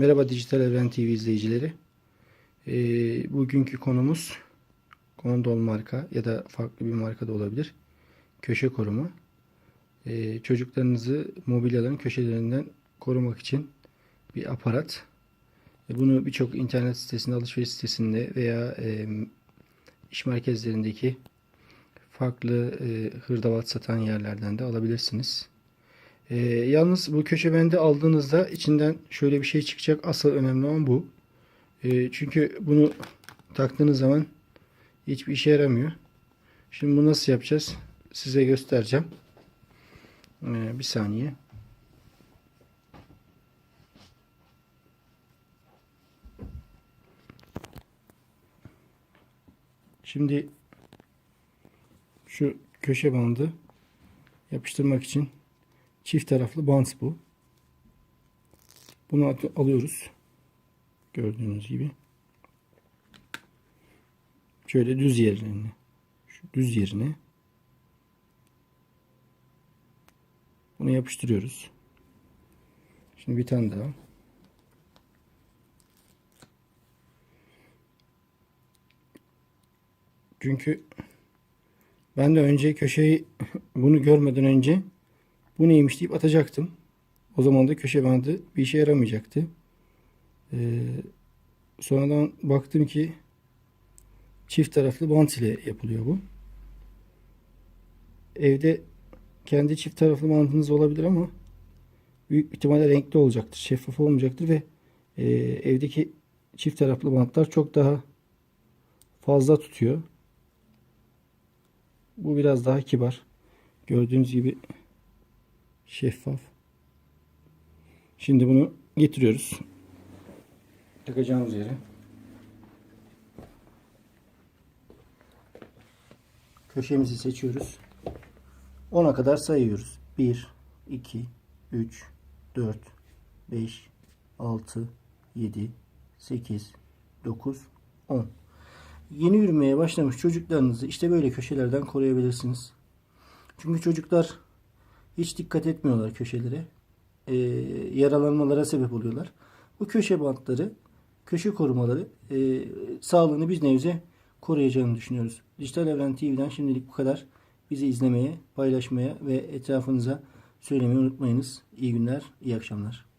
Merhaba Dijital Evren TV izleyicileri. Ee, bugünkü konumuz Kondol marka ya da farklı bir marka da olabilir. Köşe koruma. Ee, çocuklarınızı mobilyaların köşelerinden korumak için bir aparat. Ee, Bunu birçok internet sitesinde, alışveriş sitesinde veya e, iş merkezlerindeki farklı e, hırdavat satan yerlerden de alabilirsiniz. Ee, yalnız bu köşe bendi aldığınızda içinden şöyle bir şey çıkacak. Asıl önemli olan bu. Ee, çünkü bunu taktığınız zaman hiçbir işe yaramıyor. Şimdi bunu nasıl yapacağız? Size göstereceğim. Ee, bir saniye. Şimdi şu köşe bandı yapıştırmak için Çift taraflı bant bu. Bunu alıyoruz. Gördüğünüz gibi. Şöyle düz yerlerine. Şu düz yerine. Bunu yapıştırıyoruz. Şimdi bir tane daha. Çünkü ben de önce köşeyi bunu görmeden önce bu neymiş deyip atacaktım. O zaman da köşe bandı bir işe yaramayacaktı. Ee, sonradan baktım ki çift taraflı bant ile yapılıyor bu. Evde kendi çift taraflı bantınız olabilir ama büyük ihtimalle renkli olacaktır. Şeffaf olmayacaktır ve e, evdeki çift taraflı bantlar çok daha fazla tutuyor. Bu biraz daha kibar. Gördüğünüz gibi şeffaf. Şimdi bunu getiriyoruz. Takacağımız yere. Köşemizi seçiyoruz. 10'a kadar sayıyoruz. 1, 2, 3, 4, 5, 6, 7, 8, 9, 10. Yeni yürümeye başlamış çocuklarınızı işte böyle köşelerden koruyabilirsiniz. Çünkü çocuklar hiç dikkat etmiyorlar köşelere. Ee, yaralanmalara sebep oluyorlar. Bu köşe bantları, köşe korumaları e, sağlığını biz nevze koruyacağını düşünüyoruz. Dijital Evren TV'den şimdilik bu kadar. Bizi izlemeye, paylaşmaya ve etrafınıza söylemeyi unutmayınız. İyi günler, iyi akşamlar.